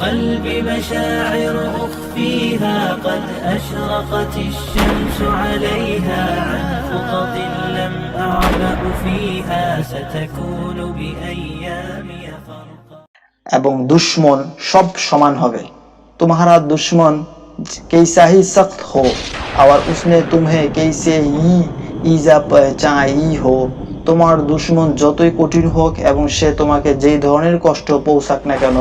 قلبي مشاعر أخفيها قد أشرقت الشمس عليها عن خطط لم أعبأ فيها ستكون بأيامي এবং দুশ্মন সব সমান হবে তোমারা দুশ্মন কেসা হি সখত হো আর উসনে তুমে কেসে ই ইজা পহচাই হো তোমার দুশ্মন যতই কঠিন হোক এবং সে তোমাকে যেই ধরনের কষ্ট পৌঁছাক না কেন,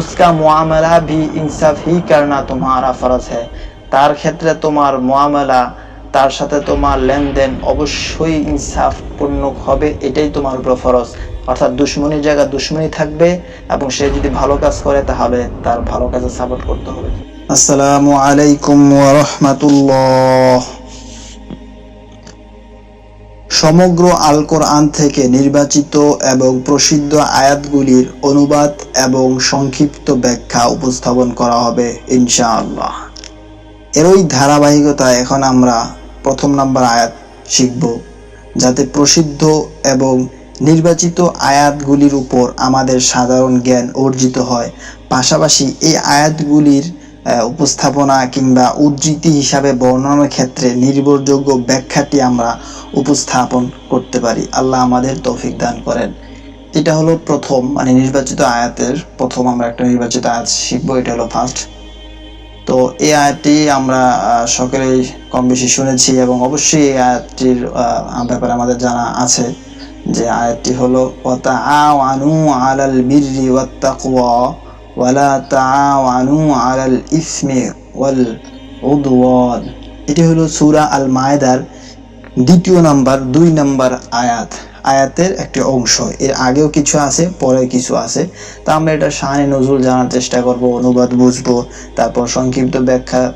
উসকা মুআমালা ভি ইনসাফ হি করনা তোমারা ফরজ হ্যায়। তার ক্ষেত্রে তোমার মুআমালা, তার সাথে তোমার লেনদেন অবশ্যই ইনসাফ পূর্ণ হবে, এটাই তোমার উপর ফরজ। অর্থাৎ দুশ্মনীর জায়গা দুশ্মনী থাকবে এবং সে যদি ভালো কাজ করে তাহলে তার ভালো কাজে সাপোর্ট করতে হবে। আসসালামু আলাইকুম ওয়া রাহমাতুল্লাহ। সমগ্র আল কোরআন থেকে নির্বাচিত এবং প্রসিদ্ধ আয়াতগুলির অনুবাদ এবং সংক্ষিপ্ত ব্যাখ্যা উপস্থাপন করা হবে, ইনশাআল্লাহ। এরই ধারাবাহিকতা এখন আমরা প্রথম নাম্বার আয়াত শিখব, যাতে প্রসিদ্ধ এবং নির্বাচিত আয়াতগুলির উপর আমাদের সাধারণ জ্ঞান অর্জিত হয়। পাশাপাশি এই আয়াতগুলির উপস্থাপনা কিংবা উদ্ধৃতি হিসাবে বর্ণনার ক্ষেত্রে নির্ভরযোগ্য ব্যাখ্যাটি আমরা উপস্থাপন করতে পারি। আল্লাহ আমাদের তৌফিক দান করেন। এটা হলো প্রথম মানে নির্বাচিত আয়াতের প্রথম আমরা একটা নির্বাচিত আয়াত শিখব, এটা হলো ফার্স্ট তো এই আয়াতটি আমরা সকলেই কম বেশি শুনেছি এবং অবশ্যই এই আয়াতটির ব্যাপারে আমাদের জানা আছে যে আয়াতটি হলো আনু আলাল বিররি ওয়াত্তাকওয়া ওয়ালা তাআওয়ানু আলাল ইসমি ওয়াল এটি হলো সূরা আল মায়েদার দ্বিতীয় নাম্বার, দুই নাম্বার আয়াত। আয়াতের একটি অংশ। এর আগেও কিছু আছে পরে কিছু আছে। তা আমরা এটা শাহানি নজরুল জানার চেষ্টা করব, অনুবাদ বুঝব, তারপর সংক্ষিপ্ত ব্যাখ্যা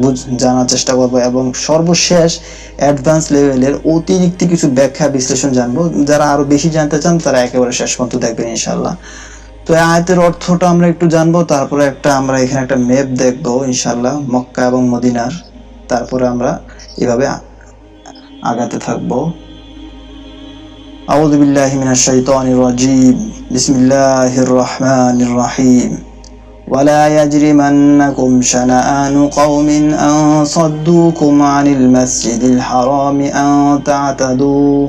বুঝ- জানার চেষ্টা করব এবং সর্বশেষ অ্যাডভান্স লেভেলের অতিরিক্ত কিছু ব্যাখ্যা বিশ্লেষণ জানব। যারা আরও বেশি জানতে চান, তারা একেবারে শেষ পর্যন্ত দেখবেন ইনশাল্লাহ তো এই আয়াতের অর্থটা আমরা একটু জানবো তারপরে একটা আমরা এখানে একটা ম্যাপ দেখবো ইনশাল্লাহ মক্কা এবং মদিনার তারপরে আমরা এভাবে আগাতে থাকবো أعوذ بالله من الشيطان الرجيم بسم الله الرحمن الرحيم ولا يجرمنكم شنآن قوم أن صدوكم عن المسجد الحرام أن تعتدوا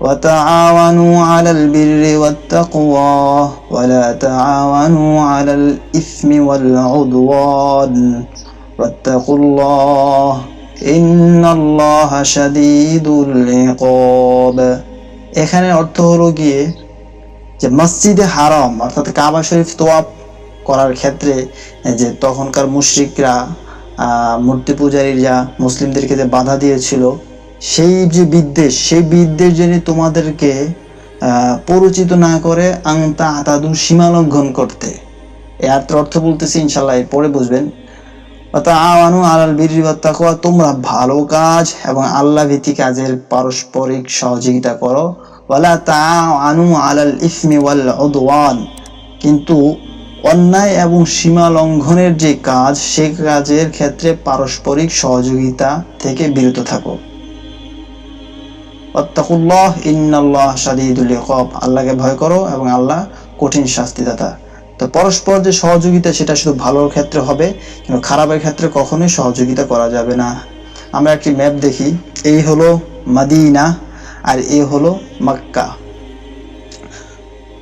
وتعاونوا على البر والتقوى ولا تعاونوا على الإثم والعدوان واتقوا الله إن الله شديد العقاب এখানে অর্থ হলো গিয়ে যে মসজিদে হারাম অর্থাৎ কাবা শরীফ তোয়াব করার ক্ষেত্রে যে তখনকার মুশরিকরা আহ, মূর্তি পূজারীরা মুসলিমদেরকে যে বাধা দিয়েছিল সেই যে বিদ্বেষ, সেই বিদ্বেষ জেনে তোমাদেরকে পরিচিত না করে আংতা আতাদু সীমা লঙ্ঘন করতে। এর অর্থ বলতেছি ইনশাল্লাহ পরে বুঝবেন। আওয়ানু আলাল তোমরা ভালো কাজ এবং আল্লাহ ভীতি কাজের পারস্পরিক সহযোগিতা করো। ওয়ালা তাআনু আলাল ইসমি ওয়াল কিন্তু অন্যায় এবং সীমা লঙ্ঘনের যে কাজ, সে কাজের ক্ষেত্রে পারস্পরিক সহযোগিতা থেকে বিরত থাকো। অত্তাকুল্লাহ ইন্নাল্লাহ শাদীদুল ইকাব। আল্লাহকে ভয় করো এবং আল্লাহ কঠিন শাস্তিদাতা। তো পরস্পর যে সহযোগিতা, সেটা শুধু ভালোর ক্ষেত্রে হবে, কিন্তু খারাপের ক্ষেত্রে কখনোই সহযোগিতা করা যাবে না। আমরা একটি ম্যাপ দেখি। এই হলো মাদিনা আর এই হলো মক্কা।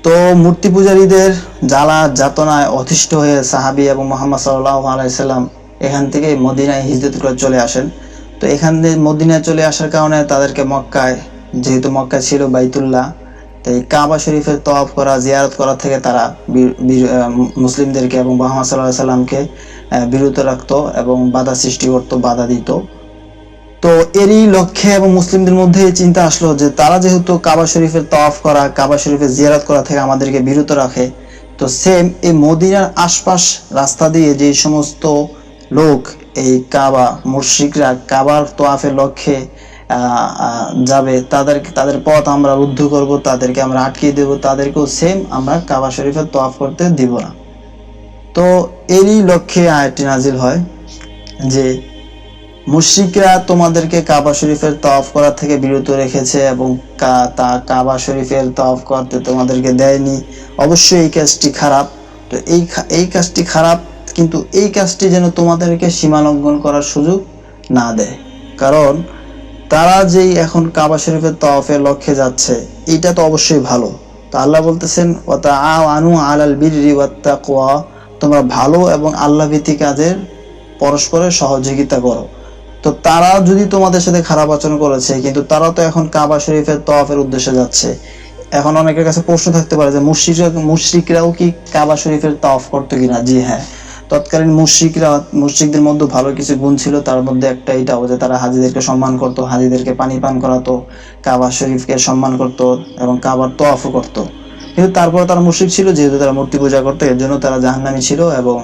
তো মূর্তি পূজারীদের জ্বালা যাতনায় অতিষ্ঠ হয়ে সাহাবি এবং মোহাম্মদ সাল্লাহ আলাইসাল্লাম এখান থেকে মদিনায় হিজরত করে চলে আসেন। তো এখান থেকে মদিনায় চলে আসার কারণে তাদেরকে মক্কায়, যেহেতু মক্কায় ছিল বাইতুল্লাহ, তো এই কাবা শরীফের তওয়াফ করা, জিয়ারত করা থেকে তারা মুসলিমদেরকে এবং মোহাম্মদ সাল্লাহ সাল্লামকে বিরত রাখত এবং বাধা সৃষ্টি করতো, বাধা দিত। তো এরই লক্ষ্যে এবং মুসলিমদের মধ্যে এই চিন্তা আসলো যে তারা যেহেতু কাবা শরীফের তওয়াফ করা, কাবা শরীফের জিয়ারত করা থেকে আমাদেরকে বিরত রাখে, তো সেম এই মদিনার আশপাশ রাস্তা দিয়ে যে সমস্ত লোক এই কাবা, মুশরিকরা কাবার তোয়াফের লক্ষ্যে যাবে। তাদেরকে, তাদের পথ আমরা রুদ্ধ করব, তাদেরকে আমরা আটকে দেব, তাদেরকেও সেম আমরা কাবা শরীফের তোয়াফ করতে দিব না। তো এরই লক্ষ্যে আয়াতটি নাজিল হয় যে, মুশরিকরা তোমাদেরকে কাবা শরীফের তফ করা থেকে বিরত রেখেছে এবং তা কাবা শরীফের তফ করতে তোমাদেরকে দেয়নি। অবশ্যই এই কাজটি খারাপ। তো এই এই কাজটি খারাপ কিন্তু এই কাজটি যেন তোমাদেরকে সীমা লঙ্ঘন করার সুযোগ না দেয়। কারণ তারা যেই এখন কাবা শরীফের তওয়াফের লক্ষ্যে যাচ্ছে, এটা তো অবশ্যই ভালো। তো আল্লাহ বলতেছেন ওয়াতা আনু আলাল বিররি ওয়াত্তাকওয়া তোমরা ভালো এবং আল্লাহ ভীতি কাজের পরস্পরের সহযোগিতা করো। তো তারা যদি তোমাদের সাথে খারাপ আচরণ করেছে, কিন্তু তারা তো এখন কাবা শরীফের তওয়াফের উদ্দেশ্যে যাচ্ছে। এখন অনেকের কাছে প্রশ্ন থাকতে পারে যে মুশরিকরা মুশরিকরাও কি কাবা শরীফের তওয়াফ করতো কিনা? জি হ্যাঁ। তৎকালীন মুশরিকরা, মুশরিকদের মধ্যে ভালো কিছু গুণ ছিল, তার মধ্যে একটা এটাও যে তারা হাজিদেরকে সম্মান করতো, হাজিদেরকে পানি পান করাতো, কাবা শরীফকে সম্মান করতো এবং কাবার তোয়াফও করতো। কিন্তু তারপরে তারা মুশরিক ছিল, যেহেতু তারা মূর্তি পূজা করতো, এর জন্য তারা জাহান্নামী ছিল এবং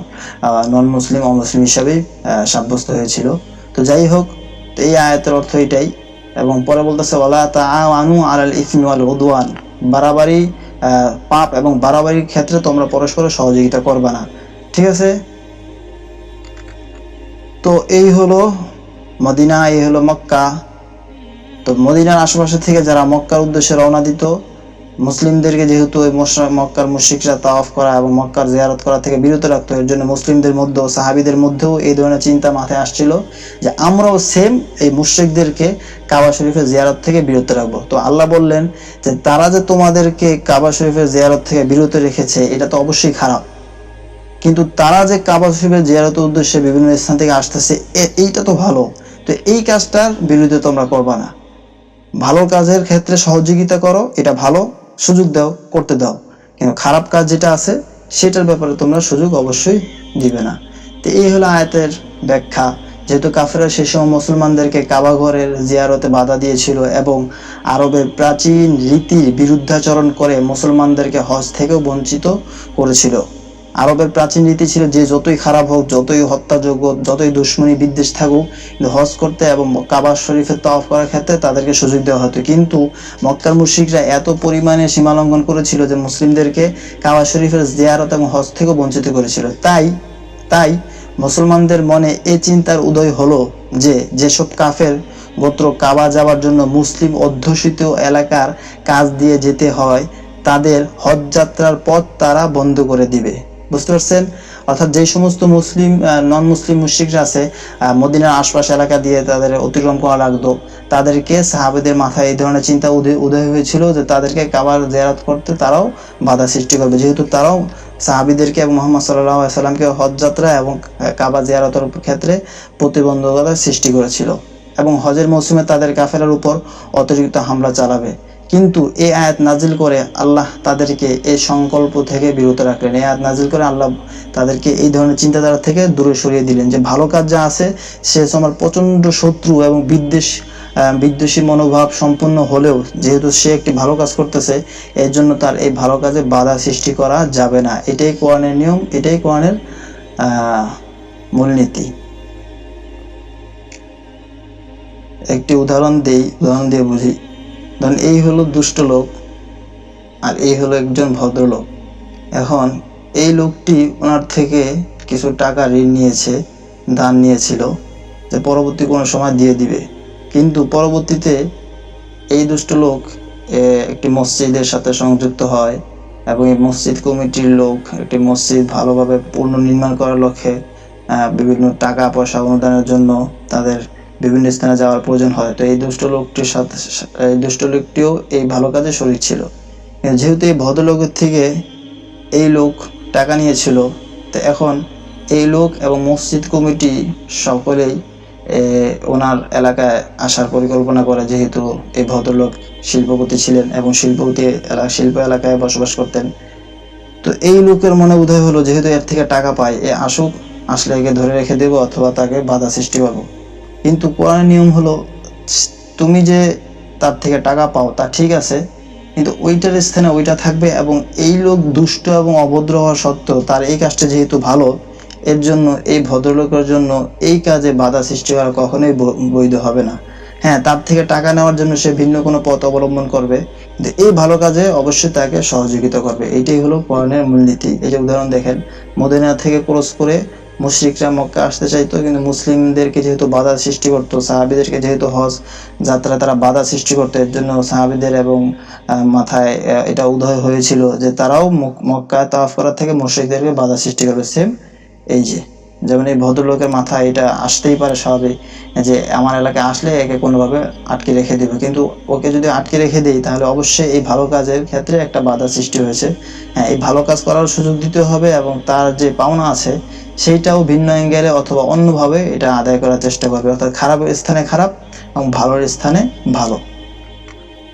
নন মুসলিম অমুসলিম হিসাবেই সাব্যস্ত হয়েছিল। তো যাই হোক, এই আয়াতের অর্থ এটাই। এবং পরে বলতেছে, ওয়ালা তাআনু আলাল ইসমি ওয়াল উদওয়ান। বাড়াবাড়ি পাপ এবং বাড়াবাড়ির ক্ষেত্রে তোমরা পরস্পরের সহযোগিতা করবে না। ঠিক আছে? তো এই হলো মদিনা, এই হলো মক্কা। তো মদিনার আশেপাশে থেকে যারা মক্কার উদ্দেশ্যে রওনা দিত, মুসলিমদেরকে যেহেতু ওই মক্কার মুশরিকরা তাওয়াফ করা এবং মক্কার জিয়ারত করা থেকে বিরত রাখতো, এর জন্য মুসলিমদের মধ্যেও, সাহাবিদের মধ্যেও এই ধরনের চিন্তা মাথায় আসছিল যে আমরাও সেম এই মুশরিকদেরকে কাবা শরীফের জিয়ারত থেকে বিরত রাখব। তো আল্লাহ বললেন যে তারা যে তোমাদেরকে কাবা শরীফের জিয়ারত থেকে বিরত রেখেছে, এটা তো অবশ্যই খারাপ। কিন্তু তারা যে কাবা শরীফের জিয়ারতের উদ্দেশ্যে বিভিন্ন স্থান থেকে আসতেছে এইটা তো ভালো। তো এই কাজটার বিরুদ্ধে তোমরা করবা না। ভালো কাজের ক্ষেত্রে সহযোগিতা করো, এটা ভালো। সুযোগ দাও, করতে দাও। কিন্তু খারাপ কাজ যেটা আছে, সেটার ব্যাপারে তোমরা সুযোগ অবশ্যই দিবে না। তো এই হলো আয়াতের ব্যাখ্যা। যেহেতু কাফেরা সে সময় মুসলমানদেরকে কাবা ঘরের জিয়ারতে বাধা দিয়েছিল এবং আরবের প্রাচীন রীতির বিরুদ্ধাচরণ করে মুসলমানদেরকে হজ থেকেও বঞ্চিত করেছিল। আরবের প্রাচীন রীতি ছিল যে যতই খারাপ হোক, যতই হত্যাযোগ্য, যতই দুশ্মনী বিদ্বেষ থাকুক, কিন্তু হজ করতে এবং কাবা শরীফের তফ করার ক্ষেত্রে তাদেরকে সুযোগ দেওয়া হতো। কিন্তু মক্কার মুশরিকরা এত পরিমাণে সীমা লঙ্ঘন করেছিল যে মুসলিমদেরকে কাবা শরীফের জিয়ারত এবং হজ থেকেও বঞ্চিত করেছিল। তাই তাই মুসলমানদের মনে এই চিন্তার উদয় হলো যে যেসব কাফের গোত্র কাবা যাওয়ার জন্য মুসলিম অধ্যুষিত এলাকার কাজ দিয়ে যেতে হয়, তাদের হজ যাত্রার পথ তারা বন্ধ করে দিবে। বুঝতে পারছেন? অর্থাৎ যে সমস্ত মুসলিম নন মুসলিম মুশরিকরা আছে মদিনার আশপাশ এলাকা দিয়ে তাদের অতিক্রম করা লাগতো। তাদেরকে সাহাবেদের মাথায় এই ধরনের চিন্তা উদয় হয়েছিল যে তাদেরকে কাবার জেরাত করতে তারাও বাধা সৃষ্টি করবে। যেহেতু তারাও সাহাবিদেরকে এবং মোহাম্মদ সাল্লাহ সাল্লামকে হজ এবং কাবা জিয়ারতের ক্ষেত্রে প্রতিবন্ধকতা সৃষ্টি করেছিল এবং হজের মৌসুমে তাদের কাফেলার উপর অতিরিক্ত হামলা চালাবে। কিন্তু এ আয়াত নাজিল করে আল্লাহ তাদেরকে এই সংকল্প থেকে বিরত রাখলেন। এই আয়াত নাজিল করে আল্লাহ তাদেরকে এই ধরনের চিন্তাধারা থেকে দূরে সরিয়ে দিলেন যে, ভালো কাজ যা আছে, সে আমার প্রচণ্ড শত্রু এবং বিদ্বেষ বিদ্বেষী মনোভাব সম্পূর্ণ হলেও যেহেতু সে একটি ভালো কাজ করতেছে, এর জন্য তার এই ভালো কাজে বাধা সৃষ্টি করা যাবে না। এটাই কোরআনের নিয়ম, এটাই কোরআনের মূলনীতি। একটি উদাহরণ দেই, উদাহরণ দিয়ে বুঝি। ধরেন এই হলো দুষ্ট লোক আর এই হলো একজন ভদ্রলোক। এখন এই লোকটি ওনার থেকে কিছু টাকা ঋণ নিয়েছে, দান নিয়েছিল, যে পরবর্তী কোনো সময় দিয়ে দিবে। কিন্তু পরবর্তীতে এই দুষ্ট লোক একটি মসজিদের সাথে সংযুক্ত হয় এবং এই মসজিদ কমিটির লোক একটি মসজিদ ভালোভাবে পুনর্নির্মাণ করার লক্ষ্যে বিভিন্ন টাকা পয়সা অনুদানের জন্য তাদের বিভিন্ন স্থানে যাওয়ার প্রয়োজন হয়। তো এই দুষ্ট লোকটির সাথে এই দুষ্ট লোকটিও এই ভালো কাজে শরীর ছিল। যেহেতু এই ভদ্রলোকের থেকে এই লোক টাকা নিয়েছিল, তো এখন এই লোক এবং মসজিদ কমিটি সকলেই ওনার এলাকায় আসার পরিকল্পনা করে যেহেতু এই ভদ্রলোক শিল্পপতি ছিলেন এবং শিল্পপতি শিল্প এলাকায় বসবাস করতেন। তো এই লোকের মনে উদয় হলো, যেহেতু এর থেকে টাকা পায়, এ আসুক, আসলে একে ধরে রেখে দেবো অথবা তাকে বাধা সৃষ্টি করব। কিন্তু কোরআনের নিয়ম হলো তুমি যে তার থেকে টাকা পাও তা ঠিক আছে, কিন্তু ওইটার স্থানে ওইটা থাকবে এবং এই লোক দুষ্ট এবং অভদ্র হওয়া সত্ত্বেও তার এই কাজটা যেহেতু ভালো, এর জন্য এই ভদ্রলোকের জন্য এই কাজে বাধা সৃষ্টি করা কখনোই বৈধ হবে না। হ্যাঁ তার থেকে টাকা নেওয়ার জন্য সে ভিন্ন কোনো পথ অবলম্বন করবে, কিন্তু এই ভালো কাজে অবশ্যই তাকে সহযোগিতা করবে। এইটাই হলো কোরআনের মূলনীতি এই যে উদাহরণ দেখেন, মদিনা থেকে ক্রস করে মুশরিকরা মক্কা আসতে চাইতো, কিন্তু মুসলিমদেরকে যেহেতু বাধা সৃষ্টি করতো, সাহাবিদেরকে যেহেতু হজ যাত্রা তারা বাধা সৃষ্টি করতো, এর জন্য সাহাবিদের এবং মাথায় এটা উদয় হয়েছিল যে তারাও মক- মক্কায় তাওয়াফ করার থেকে মুশরিকদেরকে বাধা সৃষ্টি করবে। সেম এই যে, যেমন এই ভদ্রলোকের মাথায় এটা আসতেই পারে স্বাভাবিক যে আমার এলাকায় আসলে একে কোনোভাবে আটকে রেখে দেবে। কিন্তু ওকে যদি আটকে রেখে দেই, তাহলে অবশ্যই এই ভালো কাজের ক্ষেত্রে একটা বাধা সৃষ্টি হয়েছে। হ্যাঁ এই ভালো কাজ করার সুযোগ দিতে হবে এবং তার যে পাওনা আছে সেইটাও ভিন্ন অ্যাঙ্গেলে অথবা অন্যভাবে এটা আদায় করার চেষ্টা করবে অর্থাৎ খারাপের স্থানে খারাপ এবং ভালোর স্থানে ভালো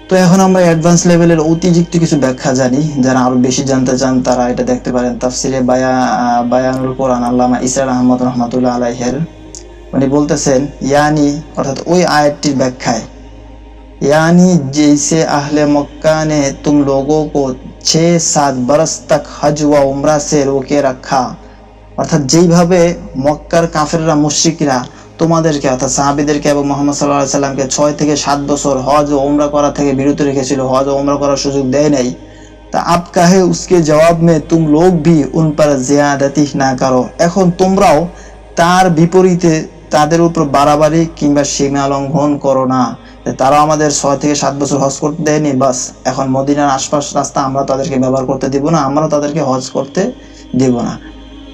তো এখন আমরা অ্যাডভান্স লেভেলের অতিরিক্ত কিছু ব্যাখ্যা জানি যারা আরো বেশি জানতে চান তারা এটা দেখতে পারেন তাফসিরে বায়া আহ, বায়ানুল কোরআন আল্লামা ইসরার আহমদ রহমতুল্লাহ আলাইহের উনি বলতেছেন ইয়ানি অর্থাৎ ওই আয়াতটির ব্যাখ্যায় यानी जैसे अहले मक्का ने तुम लोगों को छः सात बरस तक हज व उम्रा से रोके रखा অর্থাৎ যেইভাবে মক্কার কাফেররা, মুশরিকরা তোমাদেরকে, অর্থাৎ সাহাবিদেরকে এবং মোহাম্মদ সাল্লাহ সাল্লামকে ছয় থেকে সাত বছর হজ ও ওমরা করা থেকে বিরত রেখেছিল, হজ ও ওমরা করার সুযোগ দেয় নাই। তা আপ কাহে উসকে জবাব মে, তুম লোক ভি উন পর জিয়াদাতি না করো। এখন তোমরাও তার বিপরীতে তাদের উপর বাড়াবাড়ি কিংবা সীমা লঙ্ঘন করো না। তারা আমাদের ছয় থেকে সাত বছর হজ করতে দেয়নি, বাস এখন মদিনার আশপাশ রাস্তা আমরা তাদেরকে ব্যবহার করতে দিব না, আমরাও তাদেরকে হজ করতে দিব না।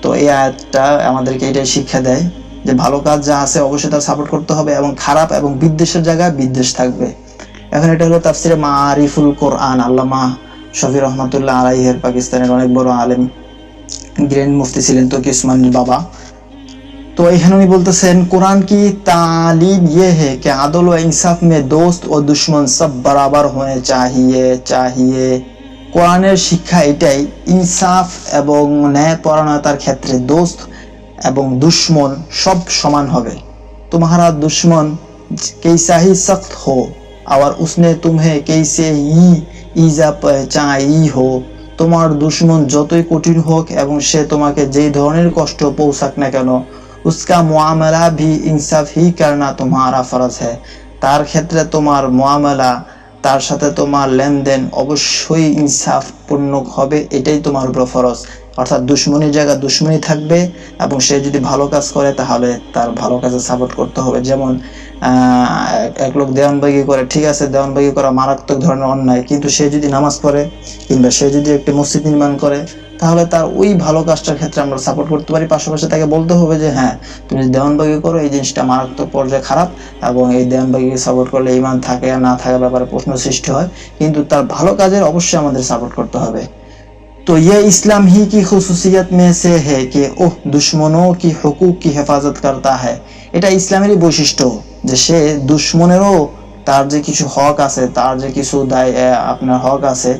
তো এই আয়াতটা আমাদেরকে এটাই শিক্ষা দেয় যে ভালো কাজ যা আছে অবশ্যই তার সাপোর্ট করতে হবে এবং খারাপ এবং বিদ্বেষের জায়গায় বিদ্বেষ থাকবে। এখন এটা হলো তাফসিরে মা আরিফুল কোরআন, আল্লামা শফি রহমতুল্লাহ আলাইহের পাকিস্তানের অনেক বড় আলেম। গ্র্যান্ড মুফতি ছিলেন তো কিসমানির বাবা। তো এখানে উনি বলতেছেন, কোরআন কি তালিম? ইয়ে হে, কে আদল ও ইনসাফ মে দোস্ত ও দুশ্মন সব বরাবর হয়ে চাহিয়ে চাহিয়ে। কোরআনের শিক্ষা এটাই, ইনসাফ এবং ন্যায়পরায়ণতার ক্ষেত্রে দোস্ত এবং দুশ্মন সব সমান হবে। তোমারা দুশ্মন কেসা হি সখত হো? আবার উসনে তুমে কেসে ই ইজা চাই হো? তোমার দুশ্মন যতই কঠিন হোক এবং সে তোমাকে যেই ধরনের কষ্ট পৌঁছাক না কেন, উস্কা মোয়ামেলা ভি ইনসাফ হি কেন তোমার ফরজ হ্যাঁ তার ক্ষেত্রে তোমার মোয়ামেলা তার সাথে তোমার লেনদেন অবশ্যই ইনসাফ পূর্ণ হবে, এটাই তোমার উপর ফরজ। অর্থাৎ দুশ্মনীর জায়গা দুশ্মনী থাকবে এবং সে যদি ভালো কাজ করে তাহলে তার ভালো কাজে সাপোর্ট করতে হবে। যেমন এক লোক দেওয়ানবাগি করে, ঠিক আছে, দেওয়ানবাগি করা মারাত্মক ধরনের অন্যায়, কিন্তু সে যদি নামাজ পড়ে কিংবা সে যদি একটি মসজিদ নির্মাণ করে তাহলে তার ওই ভালো কাজটার ক্ষেত্রে আমরা সাপোর্ট করতে পারি পাশাপাশি তাকে বলতে হবে যে হ্যাঁ তুমি যদি দেওয়ানবাগি করো এই জিনিসটা মারাত্মক পর্যায়ে খারাপ এবং এই দেওয়ানবাগিকে সাপোর্ট করলে ইমান থাকে আর না থাকার ব্যাপারে প্রশ্ন সৃষ্টি হয় কিন্তু তার ভালো কাজের অবশ্যই আমাদের সাপোর্ট করতে হবে तो ये इस्लाम ही की खसूसियत में से है कि ओह दुश्मनों की हकूक की হেফাজত करता है এটা ইসলামেরই বৈশিষ্ট্য যে সে দুশ্মনেরও তার যে কিছু হক আছে তার যে কিছু দায় আপনার হক আছে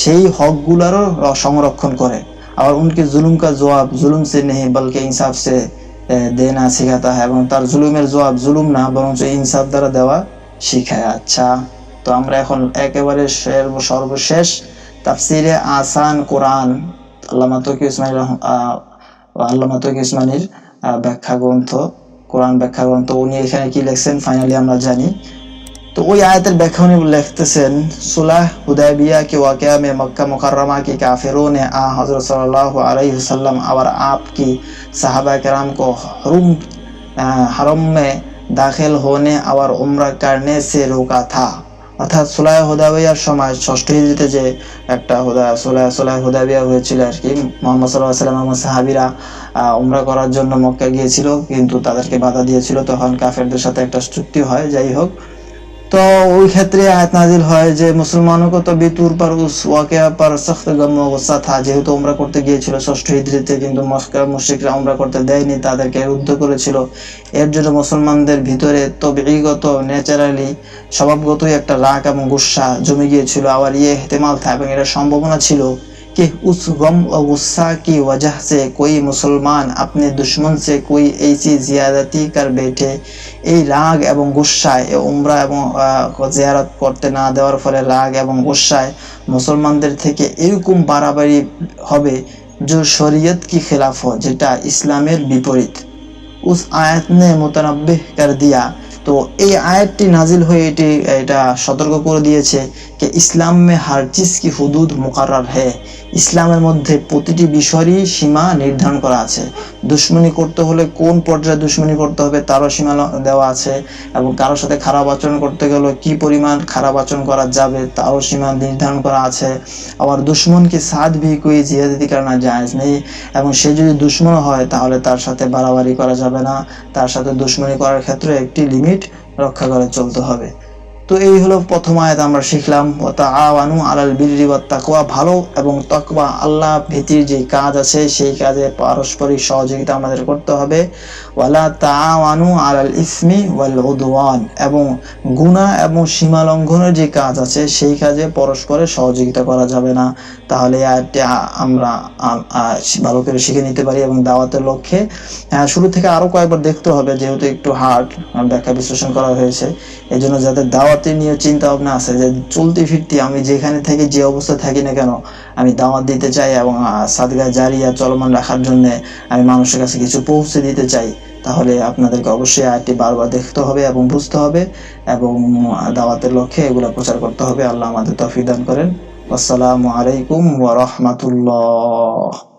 সেই হকগুলোরও সংরক্ষণ করে। উনকে জুলুম কা জবাব জুলুম সে নেই বলকে ইনসাফ সে আহ, দেনা শেখাতা হয় এবং তার জুলুমের জবাব জুলুম না বরং ইনসাফ দ্বারা দেওয়া শিখায়। আচ্ছা তো আমরা এখন একেবারে সর্বশেষ তাফসিরে আসান কোরআন আল্লামা তকি ইসমাইল আল্লামা তকি ইসমানির ব্যাখ্যা গ্রন্থ কোরআন ব্যাখ্যা গ্রন্থ উনি এখানে কি লিখছেন? ফাইনালি আমরা জানি। तो वही आयतर व्याख्या उन्हें लिखते हैं सुलह हुदैबिया के वाक़या में मक्का मुकर्रमा के काफिरों ने आ हज़रत सल्लल्लाहु अलैहि वसल्लम और आपकी सहाबा कराम को हरम अ, हरम में दाखिल होने और उम्र करने से रोका था অর্থাৎ সুলাহ হুদাবিয়ার সময় ষষ্ঠ হিজরিতে যে একটা হুদা সুলাহ সুলাহ হুদাবিয়া হয়েছিল আর কি মোহাম্মদ সাল্লাহ সাল্লাম এবং সাহাবিরা আহ, উমরা করার জন্য মক্কা গিয়েছিল কিন্তু তাদেরকে বাধা দিয়েছিল তখন কাফেরদের সাথে একটা চুক্তি হয় যাই হোক তো ওই ক্ষেত্রে আয়াত নাজিল হয় যে মুসলমানও কত বিতুর পর উস ওয়াকিয়া পার সখত গম গোসা থা। যেহেতু আমরা করতে গিয়েছিল ষষ্ঠ হিজড়িতে, কিন্তু মুশরিকরা আমরা করতে দেয়নি, তাদেরকে রুদ্ধ করেছিল। এর জন্য মুসলমানদের ভিতরে তবিগত ন্যাচারালি স্বভাবগতই একটা রাগ এবং গুসা জমে গিয়েছিল। আবার ইয়ে হেতেমাল থা এবং এটা সম্ভাবনা ছিল। कि उस गम और गुस्सा की वजह से कोई मुसलमान अपने दुश्मन से कोई ऐसी जियादती कर बैठे এই রাগ এবং গুসায় এ উমরা এবং আহ, জিয়ারত করতে না দেওয়ার ফলে রাগ এবং গুসায় মুসলমানদের থেকে এরকম বাড়াবাড়ি হবে যে শরীয়ত কি খিলাফ हो যেটা ইসলামের বিপরীত উস আয়াত নে মোতানব্বে কর দিয়া তো এই আয়াতটি নাজিল হয়ে এটি, এটা সতর্ক করে দিয়েছে যে ইসলাম মে হার চিজ কি হুদুদ মোকার হে। ইসলামের মধ্যে প্রতিটি বিষয়েরই সীমা নির্ধারণ করা আছে। দুশ্মনী করতে হলে কোন পর্যায়ে দুশ্মনী করতে হবে তারও সীমা দেওয়া আছে এবং কারোর সাথে খারাপ আচরণ করতে গেলে কি পরিমাণ খারাপ আচরণ করা যাবে তারও সীমা নির্ধারণ করা আছে। আবার দুশ্মনকে সাদ ভি জিয়া দিতে কারণা জায়জ নেই এবং সে যদি দুশ্মন হয় তাহলে তার সাথে বাড়াবাড়ি করা যাবে না। তার সাথে দুশ্মনী করার ক্ষেত্রে একটি লিমিট রক্ষা করে চলতে হবে। তো এই হলো প্রথম আয়াত আমরা শিখলাম আওয়ানু আলাল বিরি বা তাকুয়া ভালো এবং তাকুয়া আল্লাহ ভীতির যে কাজ আছে, সেই কাজে পারস্পরিক সহযোগিতা আমাদের করতে হবে। ওয়ালা তাআওয়ানু আলাল ইসমি ওয়াল উদওয়ান। এবং গুনাহ এবং সীমা লঙ্ঘনের যে কাজ আছে, সেই কাজে পরস্পরের সহযোগিতা করা যাবে না। তাহলে আমরা ভালো করে শিখে নিতে পারি এবং দাওয়াতের লক্ষ্যে শুরু থেকে আরও কয়েকবার দেখতে হবে, যেহেতু একটু হার্ড ব্যাখ্যা বিশ্লেষণ করা হয়েছে। এই জন্য যাদের দাওয়াতের নিয়ে চিন্তা ভাবনা আছে, যে চলতি ফিরতি আমি যেখানে থেকে, যে অবস্থায় থাকি না কেন আমি দাওয়াত দিতে চাই এবং সাদগা জারিয়া চলমান রাখার জন্য আমি মানুষের কাছে কিছু পৌঁছে দিতে চাই, তাহলে আপনাদেরকে অবশ্যই আয়টি বারবার দেখতে হবে এবং বুঝতে হবে এবং দাওয়াতের লক্ষ্যে এগুলো প্রচার করতে হবে। আল্লাহ আমাদের তফিদান করেন। আসসালামু আলাইকুম ওয়া রাহমাতুল্লাহ।